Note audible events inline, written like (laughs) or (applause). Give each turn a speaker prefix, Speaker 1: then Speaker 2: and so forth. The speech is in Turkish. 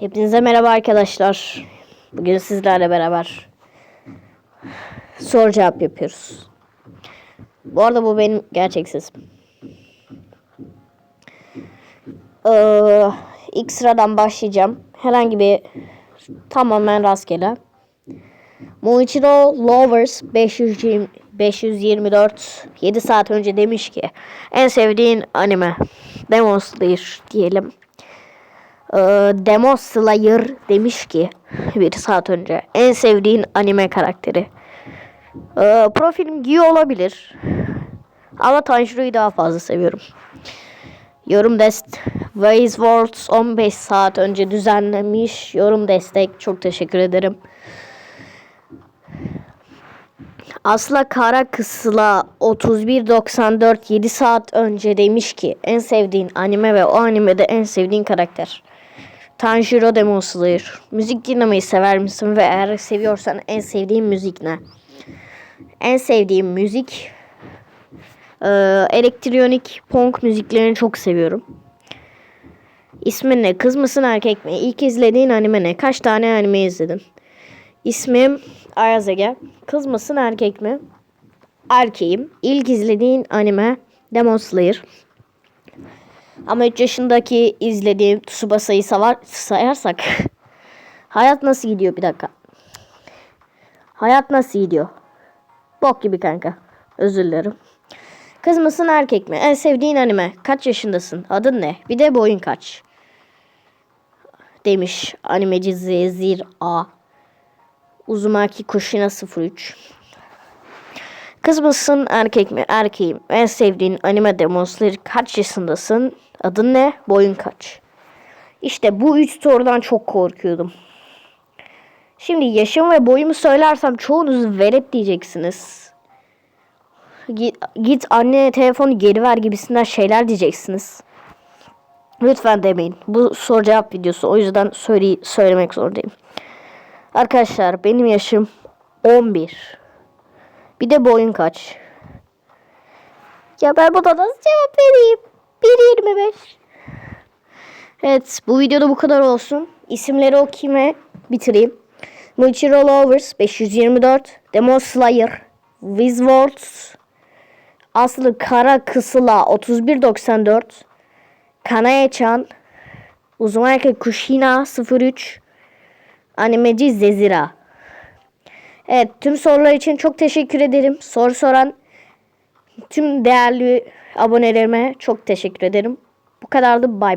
Speaker 1: Hepinize merhaba arkadaşlar. Bugün sizlerle beraber soru cevap yapıyoruz. Bu arada bu benim gerçek sesim. Ee, ilk sıradan başlayacağım. Herhangi bir tamamen rastgele. Moichiro Lovers 520, 524 7 saat önce demiş ki en sevdiğin anime Demon Slayer diyelim. Ee, Demon Slayer demiş ki bir saat önce en sevdiğin anime karakteri. Ee, profilim Gyu olabilir. Ama Tanjiro'yu daha fazla seviyorum. Yorum dest Waze Worlds 15 saat önce düzenlemiş. Yorum destek çok teşekkür ederim. Asla Kara Kısla 3194 7 saat önce demiş ki en sevdiğin anime ve o animede en sevdiğin karakter. Tanjiro Demon Slayer. Müzik dinlemeyi sever misin ve eğer seviyorsan en sevdiğin müzik ne? En sevdiğim müzik eee, elektronik punk müziklerini çok seviyorum. İsmin ne? Kız mısın erkek mi? İlk izlediğin anime ne? Kaç tane anime izledin? İsmim Ayaz Ege. Kız mısın erkek mi? Erkeğim. İlk izlediğin anime Demon Slayer. Ama 3 yaşındaki izlediğim Tsubasa'yı sayarsak (laughs) hayat nasıl gidiyor bir dakika. Hayat nasıl gidiyor? Bok gibi kanka. Özür dilerim. Kız mısın erkek mi? En sevdiğin anime. Kaç yaşındasın? Adın ne? Bir de boyun kaç? Demiş animeci Zezir A. Uzumaki Kushina 03. Kız mısın erkek mi? Erkeğim. En sevdiğin anime demonsları kaç yaşındasın? Adın ne? Boyun kaç? İşte bu üç sorudan çok korkuyordum. Şimdi yaşım ve boyumu söylersem çoğunuz velet diyeceksiniz. Git, git annene telefonu geri ver gibisinden şeyler diyeceksiniz. Lütfen demeyin. Bu soru cevap videosu. O yüzden söyle, söylemek zorundayım. Arkadaşlar benim yaşım 11. Bir de boyun kaç? Ya ben buna nasıl cevap vereyim? 1.25. Evet bu videoda bu kadar olsun. İsimleri okuyayım bitireyim. Muichiro Lovers 524 Demon Slayer Wizwords Aslı Kara Kısıla 3194 Kanae-chan Uzumaki Kushina 03 Animeci Zezira Evet tüm sorular için çok teşekkür ederim. Soru soran tüm değerli abonelerime çok teşekkür ederim. Bu kadardı. Bay.